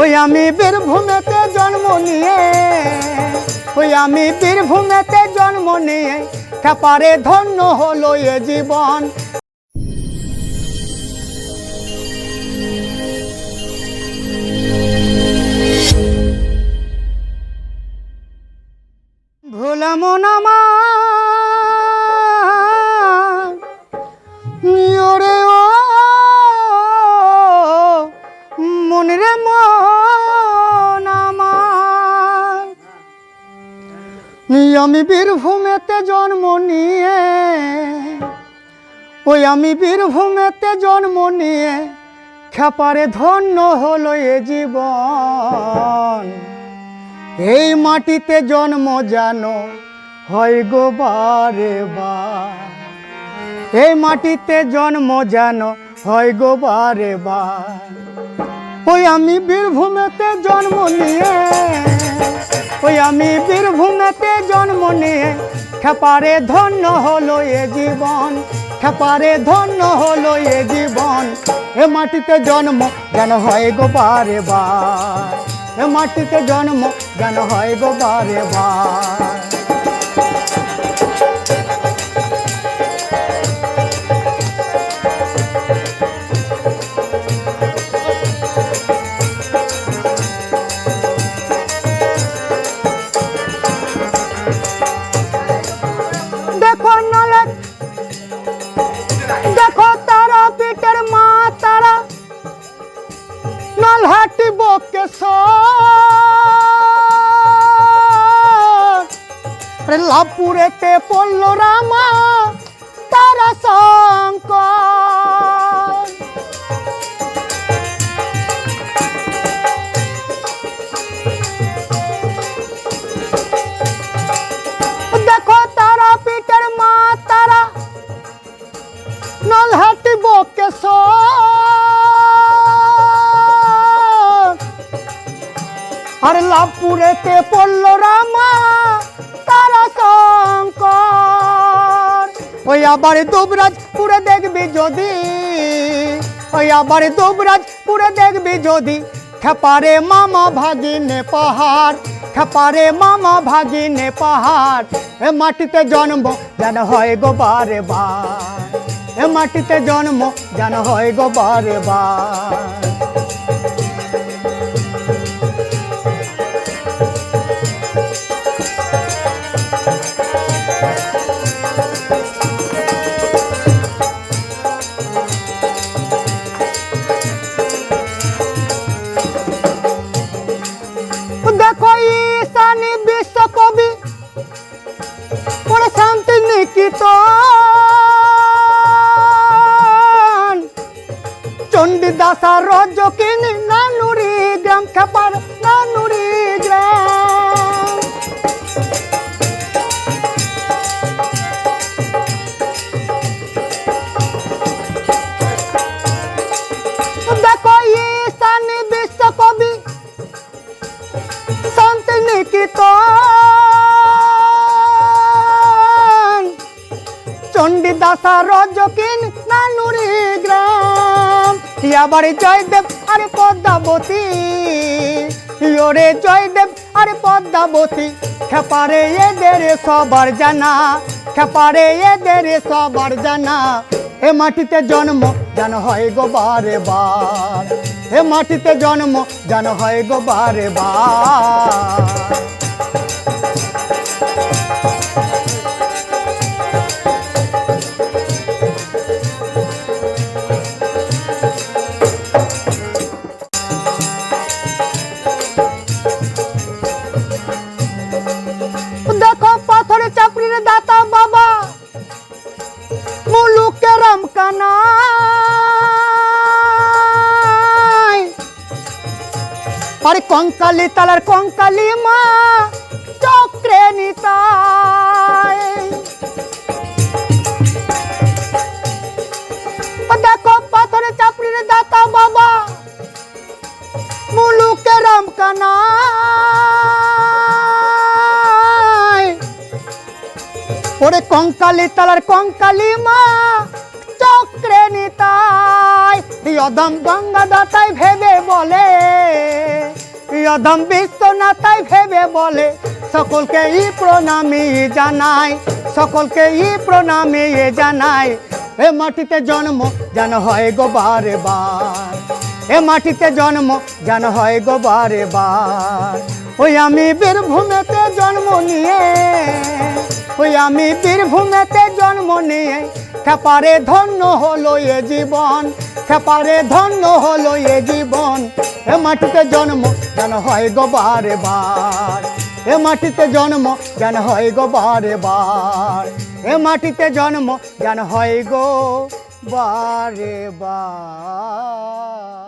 ওই আমি বীরভূমেতে জন্ম নিয়ে, ওই আমি বীরভূমেতে জন্ম নিয়ে খেপারে ধন্য হলো এ জীবন। ভোলাম আমি বীরভূমেতে জন্ম নিয়ে, ওই আমি বীরভূমেতে জন্ম নিয়ে খেপারে ধন্য হলো এ জীবন। এই মাটিতে জন্ম জানো হয় গো বারে বার। এই মাটিতে জন্ম জানো হয় গো বারে বার। ওই আমি বীরভূমেতে জন্ম নিয়ে ওই আমি বীরভূমেতে জন্ম নিয়ে, খেপারে ধন্য হলো এ জীবন, খেপারে ধন্য হলো এ জীবন। এ মাটিতে জন্ম যেন হয় গো বারে বার, এ মাটিতে জন্ম যেন হয় গো বারে বার। লাভপুরেতে পড়ল রামা, তারা শঙ্কর। দেখো তারা পিটের মা তারা নলহাটি বকেশ্বর। আর লাভপুরেতে পড়ল রামা ওই আবার দুবরাজপুরে দেখবি যদি, ওই আবার দুবরাজপুরে দেখবি যদি। খেপারে মামা ভাগিনে পাহাড়, খেপারে মামা ভাগিনে পাহাড়। এ মাটিতে জন্ম যেন হয় গো বারে বার। এ মাটিতে জন্ম যেন হয় গো বারে বার। চণ্ডীদাসা রজকিনী নানুরি গ্রাম খেপার চণ্ডীদাসা রজকিন নানুরি গ্রাম। আবার জয়দেব আরে পদ্মাবতী। ওরে জয়দেব আরে পদ্মাবতী। খেপারে এদের সবার জানা, খেপারে এদের সবার জানা। এ মাটিতে জন্ম যেন হয় গো বারে বার। এ মাটিতে জন্ম যেন হয় গো বারে বার। কঙ্কালি তালার কঙ্কালি মা, চক্রে নিতাই। ও দেখো পাথরে চাপড়ির দাতা বাবা, মুলুকে রাম কানাই ওরে কঙ্কালি তালার কঙ্কালি মা, চক্রে নিতাই। অদম গঙ্গা দাতাই ভেবে বলে। অধম বিশ্ব না তাই ভেবে বলে। সকলকে ই প্রণামী জানাই সকলকে ই প্রণামী জানাই। এ মাটিতে জন্ম যেন হয় গো বারে বার। এ মাটিতে জন্ম যেন হয় গো বারে বার। ওই আমি বীরভূমেতে জন্ম নিয়ে, ওই আমি বীরভূমেতে জন্ম নিয়ে, খেপারে ধন্য হলো এ জীবন, খেপারে ধন্য হলো এ জীবন। এ মাটিতে জন্ম যেন হয় গো বারে বার। এ মাটিতে জন্ম যেন হয় গো বারে বার। এ মাটিতে জন্ম যেন হয় গো বারে বার।